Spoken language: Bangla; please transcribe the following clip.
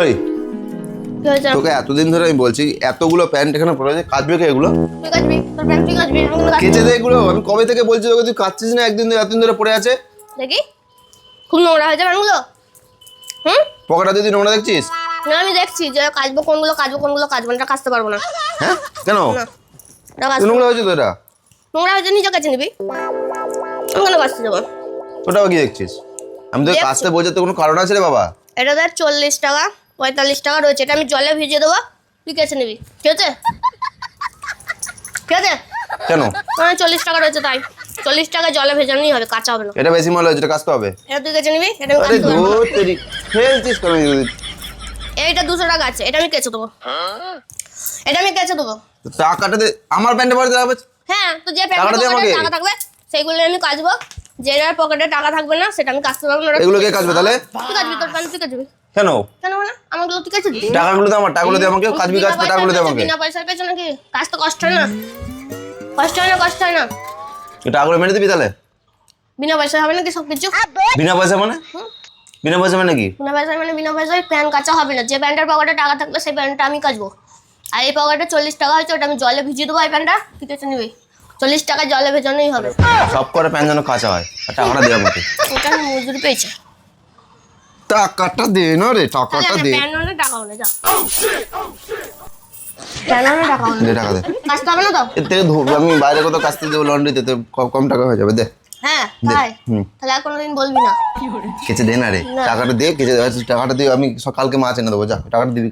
ওই তোকে এতদিন ধরে আমি বলছি এতগুলো প্যান্ট এখানে পড়ে আছে কাচবে কে এগুলো? কেচে দে এগুলো আমি কবে থেকে বলছি তোকে তুই কাচ্ছিস না একদিন ধরে এতদিন ধরে পড়ে আছে? দেখি খুব নোংরা হয়েছে প্যান্টগুলো। হুম? পকেটটা যদি নোংরা দেখছিস? না আমি দেখছি যে কাচবো কোনগুলো কাচবো কোনগুলো কাচবো না কাচতে পারব না। হ্যাঁ? কেন? নোংরা হয়েছে তো এটা? নোংরা হয়েছে নিজে কাছে নিবি। কেন কাচতে যাব? ওটাও কি দেখছিস। আমি দেখছি। কাচতে বোঝাতে কোনো কারণ আছে রে বাবা? এটা দেখ চল্লিশ টাকা। পঁয়তাল্লিশ টাকা রয়েছে এটা আমি জলে ভিজিয়ে দেবো। তুই কেচে নিবি ঠিক আছে? ঠিক আছে? কেন? মানে চল্লিশ টাকা রয়েছে তাই। চল্লিশ টাকা জলে ভেজানোই হবে কাঁচা হবে না। এটা বেশি মাল হয়েছে এটা কাচতে হবে। এটা তুই কেচে নিবি? এটা আমি না। ফেলছিস কেন এইটা দুশো টাকা আছে এটা আমি কেচে দেবো। এটা আমি কেচে দেবো। টাকাটা দে আমার প্যান্টে পরে দেওয়া হ্যাঁ তো যে দে টাকা থাকবে সেইগুলো আমি কাচবো। যেটার পকেটে টাকা থাকবে না সেটা আমি কাচতে পারব না এগুলো কে কাচবে তাহলে? তুই কাচবি তোর প্যান্ট তুই কাচবি। কেন? কেন মানে আমাগুলো তুই কাচবি টাকাগুলো আমার টাকাগুলো আমাকে বিনা কাচবে টাকাগুলো আমাকে। বিনা পয়সায় পেয়েছ নাকি কাজ তো কষ্ট হয় না? কষ্ট হয় না কষ্ট হয় না। টাকাগুলো মেরে দিবি তাহলে? বিনা পয়সায় হবে নাকি সব কিছু বিনা পয়সা মানে? বিনা পয়সা মানে কি? বিনা পয়সায় মানে বিনা পয়সায় প্যান্ট কাচা হবে না। যে প্যান্টের পকেটে টাকা থাকবে সেই প্যান্টটা আমি কাচবো। আর এই পকেটে চল্লিশ টাকা হয়েছে ওটা আমি জলে ভিজিয়ে দেবো এই প্যান্টটা ঠিক আছে নিবি। চল্লিশ টাকা জলে ভেজানোই হবে। সব করে প্যান্ট যেন কাঁচা হয়। আর টাকাটা দে আমাকে। ওটা আমি মজুরি পেয়েছি। টাকাটা দে না রে টাকাটা দে। টাকা হলে দে টাকা দে। কাচতে হবে না তো? এর থেকে ধু- আমি বাইরে কোথাও কাচতে দেবো লন্ড্রিতে তো কম টাকা হয়ে যাবে দে। হ্যাঁ। তাই? তাহলে আর কোনোদিন বলবি না। কেচে দে না রে টাকাটা দে কেচে টাকাটা দিয়ে আমি সকালকে মাছ এনে দেবো যা টাকাটা দিবি